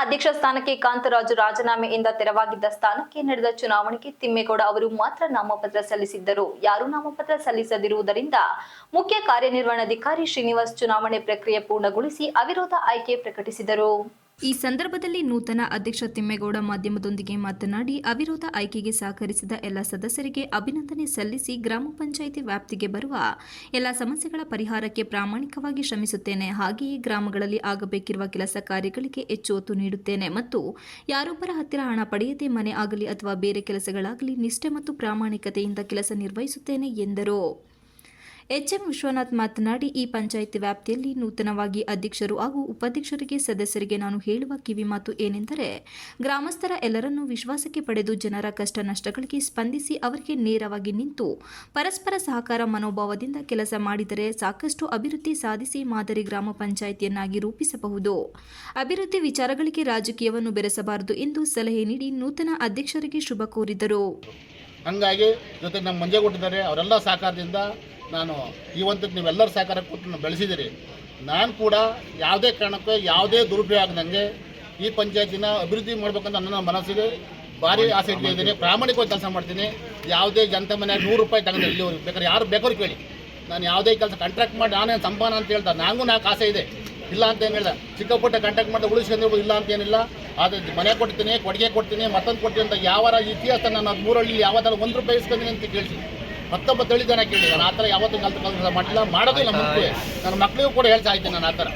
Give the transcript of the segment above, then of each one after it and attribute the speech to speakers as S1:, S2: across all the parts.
S1: ಅಧ್ಯಕ್ಷ ಸ್ಥಾನಕ್ಕೆ ಕಾಂತರಾಜು ರಾಜೀನಾಮೆಯಿಂದ ತೆರವಾಗಿದ್ದ ಸ್ಥಾನಕ್ಕೆ ನಡೆದ ಚುನಾವಣೆಗೆ ತಿಮ್ಮೇಗೌಡ ಅವರು ಮಾತ್ರ ನಾಮಪತ್ರ ಸಲ್ಲಿಸಿದ್ದರು. ಯಾರೂ ನಾಮಪತ್ರ ಸಲ್ಲಿಸದಿರುವುದರಿಂದ ಮುಖ್ಯ ಕಾರ್ಯನಿರ್ವಹಣಾಧಿಕಾರಿ ಶ್ರೀನಿವಾಸ್ ಚುನಾವಣೆ ಪ್ರಕ್ರಿಯೆ ಪೂರ್ಣಗೊಳಿಸಿ ಅವಿರೋಧ ಆಯ್ಕೆ ಪ್ರಕಟಿಸಿದರು. ಈ ಸಂದರ್ಭದಲ್ಲಿ ನೂತನ ಅಧ್ಯಕ್ಷ ತಿಮ್ಮೇಗೌಡ ಮಾಧ್ಯಮದೊಂದಿಗೆ ಮಾತನಾಡಿ, ಅವಿರೋಧ ಆಯ್ಕೆಗೆ ಸಹಕರಿಸಿದ ಎಲ್ಲ ಸದಸ್ಯರಿಗೆ ಅಭಿನಂದನೆ ಸಲ್ಲಿಸಿ ಗ್ರಾಮ ಪಂಚಾಯಿತಿ ವ್ಯಾಪ್ತಿಗೆ ಬರುವ ಎಲ್ಲ ಸಮಸ್ಯೆಗಳ ಪರಿಹಾರಕ್ಕೆ ಪ್ರಾಮಾಣಿಕವಾಗಿ ಶ್ರಮಿಸುತ್ತೇನೆ. ಹಾಗೆಯೇ ಗ್ರಾಮಗಳಲ್ಲಿ ಆಗಬೇಕಿರುವ ಕೆಲಸ ಕಾರ್ಯಗಳಿಗೆ ಹೆಚ್ಚು ಒತ್ತು ನೀಡುತ್ತೇನೆ ಮತ್ತು ಯಾರೊಬ್ಬರ ಹತ್ತಿರ ಹಣ ಪಡೆಯದೆ ಮನೆ ಆಗಲಿ ಅಥವಾ ಬೇರೆ ಕೆಲಸಗಳಾಗಲಿ ನಿಷ್ಠೆ ಮತ್ತು ಪ್ರಾಮಾಣಿಕತೆಯಿಂದ ಕೆಲಸ ನಿರ್ವಹಿಸುತ್ತೇನೆ ಎಂದರು. ಎಚ್ಎಂ ವಿಶ್ವನಾಥ್ ಮಾತನಾಡಿ, ಈ ಪಂಚಾಯಿತಿ ವ್ಯಾಪ್ತಿಯಲ್ಲಿ ನೂತನವಾಗಿ ಅಧ್ಯಕ್ಷರು ಹಾಗೂ ಉಪಾಧ್ಯಕ್ಷರಿಗೆ ಸದಸ್ಯರಿಗೆ ನಾನು ಹೇಳುವ ಕಿವಿಮಾತು ಏನೆಂದರೆ, ಗ್ರಾಮಸ್ಥರ ಎಲ್ಲರನ್ನೂ ವಿಶ್ವಾಸಕ್ಕೆ ಪಡೆದು ಜನರ ಕಷ್ಟ ನಷ್ಟಗಳಿಗೆ ಸ್ಪಂದಿಸಿ ಅವರಿಗೆ ನೇರವಾಗಿ ನಿಂತು ಪರಸ್ಪರ ಸಹಕಾರ ಮನೋಭಾವದಿಂದ ಕೆಲಸ ಮಾಡಿದರೆ ಸಾಕಷ್ಟು ಅಭಿವೃದ್ಧಿ ಸಾಧಿಸಿ ಮಾದರಿ ಗ್ರಾಮ ಪಂಚಾಯಿತಿಯನ್ನಾಗಿ ರೂಪಿಸಬಹುದು. ಅಭಿವೃದ್ಧಿ ವಿಚಾರಗಳಿಗೆ ರಾಜಕೀಯವನ್ನು ಬೆರೆಸಬಾರದು ಎಂದು ಸಲಹೆ ನೀಡಿ ನೂತನ ಅಧ್ಯಕ್ಷರಿಗೆ ಶುಭ ಕೋರಿದರು.
S2: ಹಂಗಾಗಿ ಜೊತೆಗೆ ನಮ್ಮ ಮಂಜೆ ಕೊಟ್ಟಿದ್ದಾರೆ. ಅವರೆಲ್ಲ ಸಹಕಾರದಿಂದ ನಾನು ಈ ಒಂದು ನೀವೆಲ್ಲರ ಸಹಕಾರ ಕೊಟ್ಟು ನಾನು ನಾನು ಕೂಡ ಯಾವುದೇ ಕಾರಣಕ್ಕೂ ಯಾವುದೇ ದುರುಪಯೋಗ ಆಗದಂಗೆ ಈ ಪಂಚಾಯತಿನ ಅಭಿವೃದ್ಧಿ ಮಾಡಬೇಕಂತ ನನ್ನ ಮನಸ್ಸಿಗೆ ಭಾರಿ ಆಸೆ ಇಟ್ಟಿದ್ದೀನಿ. ಪ್ರಾಮಾಣಿಕವಾಗಿ ಕೆಲಸ ಮಾಡ್ತೀನಿ. ಯಾವುದೇ ಜನತೆ ಮನೆಯಾಗ ನೂರು ರೂಪಾಯಿ ತಗೊಂಡು ಇಲ್ಲಿವರೆಗೆ ಬೇಕಾದ್ರೆ ಯಾರು ಬೇಕಾದ್ರು ಕೇಳಿ. ನಾನು ಯಾವುದೇ ಕೆಲಸ ಕಾಂಟ್ರಾಕ್ಟ್ ಮಾಡಿ ನಾನೇನು ಸಂಪಾದನೆ ಅಂತ ಹೇಳ್ತಾ ನನಗೂ ನಾಲ್ಕು ಆಸೆ ಇದೆ. ಇಲ್ಲ ಅಂತ ಏನು ಹೇಳಿದೆ? ಚಿಕ್ಕ ಪುಟ್ಟ ಕಾಂಟ್ಯಾಕ್ಟ್ ಮಾಡಿ ಉಳಿಸ್ಕೊಂಡಿರ್ಬೋದು, ಇಲ್ಲ ಅಂತ ಏನಿಲ್ಲ. ಆದರೆ ಮನೆ ಕೊಡ್ತೀನಿ, ಕೊಡುಗೆ ಕೊಡ್ತೀನಿ, ಮತ್ತೊಂದು ಕೊಡ್ತೀನಿ ಅಂತ ಯಾವ ಇತಿಹಾಸ ನಾನು ಮೂರಲ್ಲಿ ಥರ ಒಂದು ರೂಪಾಯಿ ಇಸ್ಕೊಂತೀನಿ ಅಂತ ಕೇಳಿಸಿ ಹತ್ತೊಂಬತ್ತು ತಳಿ ಜನ ಕೇಳಿ. ನಾನು ಆ ಥರ ಯಾವತ್ತೂ ಕಲ್ತು ಕೆಲಸ ಮಾಡಿಲ್ಲ ಮಾಡೋದಿಲ್ಲ ಮಕ್ಕಳು. ನನ್ನ ಮಕ್ಕಳಿಗೂ ಕೂಡ ಹೇಳ್ತಾ ಇದ್ದೀನಿ ನಾನು ಆ ಥರ.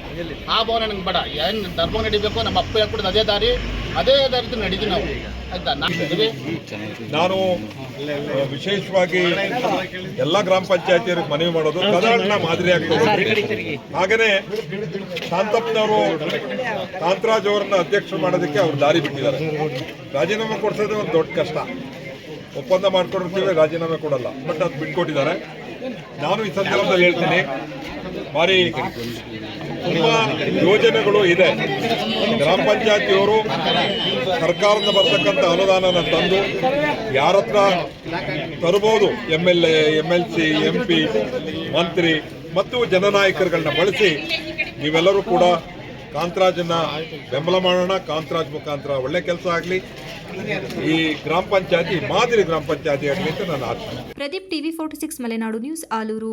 S2: ಆ ಭಾವನೆ ನಂಗೆ ಬೇಡ. ಏನು ಧರ್ಮ ನಡಿಬೇಕು? ನಮ್ಮ ಅಪ್ಪ ಹೇಳ್ಕೊಡೋದು ಅದೇ ದಾರಿ. ಅದೇ ದಾರಿ ನಡೀತೀವಿ ನಾವು. ಆಯ್ತಾ?
S3: ನಾನು ವಿಶೇಷವಾಗಿ ಎಲ್ಲ ಗ್ರಾಮ ಪಂಚಾಯತಿಯರಿಗೆ ಮನವಿ ಮಾಡೋದು ಸಾಧಾರಣ ಮಾದರಿ ಆಗ್ತದೆ. ಹಾಗೇನೆ ಶಾಂತಪ್ಪನವರು ಕಾಂತರಾಜ್ ಅವರನ್ನ ಅಧ್ಯಕ್ಷರು ಮಾಡೋದಕ್ಕೆ ಅವ್ರು ದಾರಿ ಬಿಟ್ಟಿದ್ದಾರೆ. ರಾಜೀನಾಮೆ ಕೊಡ್ಸೋದು ಒಂದು ದೊಡ್ಡ ಕಷ್ಟ. ಒಪ್ಪಂದ ಮಾಡ್ಕೊಂಡಿರ್ತೀವಿ ರಾಜೀನಾಮೆ ಕೊಡಲ್ಲ. ಬಟ್ ಅದು ಬಿಟ್ಕೊಟ್ಟಿದ್ದಾರೆ. ನಾನು ಈ ಸಂದರ್ಭದಲ್ಲಿ ಹೇಳ್ತೀನಿ ಭಾರಿ ಯೋಜನೆಗಳು ಇದೆ. ಗ್ರಾಮ ಪಂಚಾಯತಿಯವರು ಸರ್ಕಾರದಿಂದ ಬರ್ತಕ್ಕಂಥ ಅನುದಾನನ ತಂದು ಯಾರ ಹತ್ರ ತರಬಹುದು? M L A M L C M P ಮಂತ್ರಿ, ಮತ್ತು ಜನನಾಯಕರುಗಳನ್ನ ಬಳಸಿ ನೀವೆಲ್ಲರೂ ಕೂಡ ಕಾಂತರಾಜನ್ನ ಬೆಂಬಲ ಮಾಡೋಣ. ಕಾಂತರಾಜ್ ಮುಖಾಂತರ ಒಳ್ಳೆ ಕೆಲಸ ಆಗಲಿ. ಈ ಗ್ರಾಮ ಪಂಚಾಯತಿ ಮಾದರಿ ಗ್ರಾಮ ಪಂಚಾಯತಿ ಆಗಲಿ ಅಂತ ನನ್ನ ಆಶೆ
S1: Pradeep TV forty six Malenadu news Alur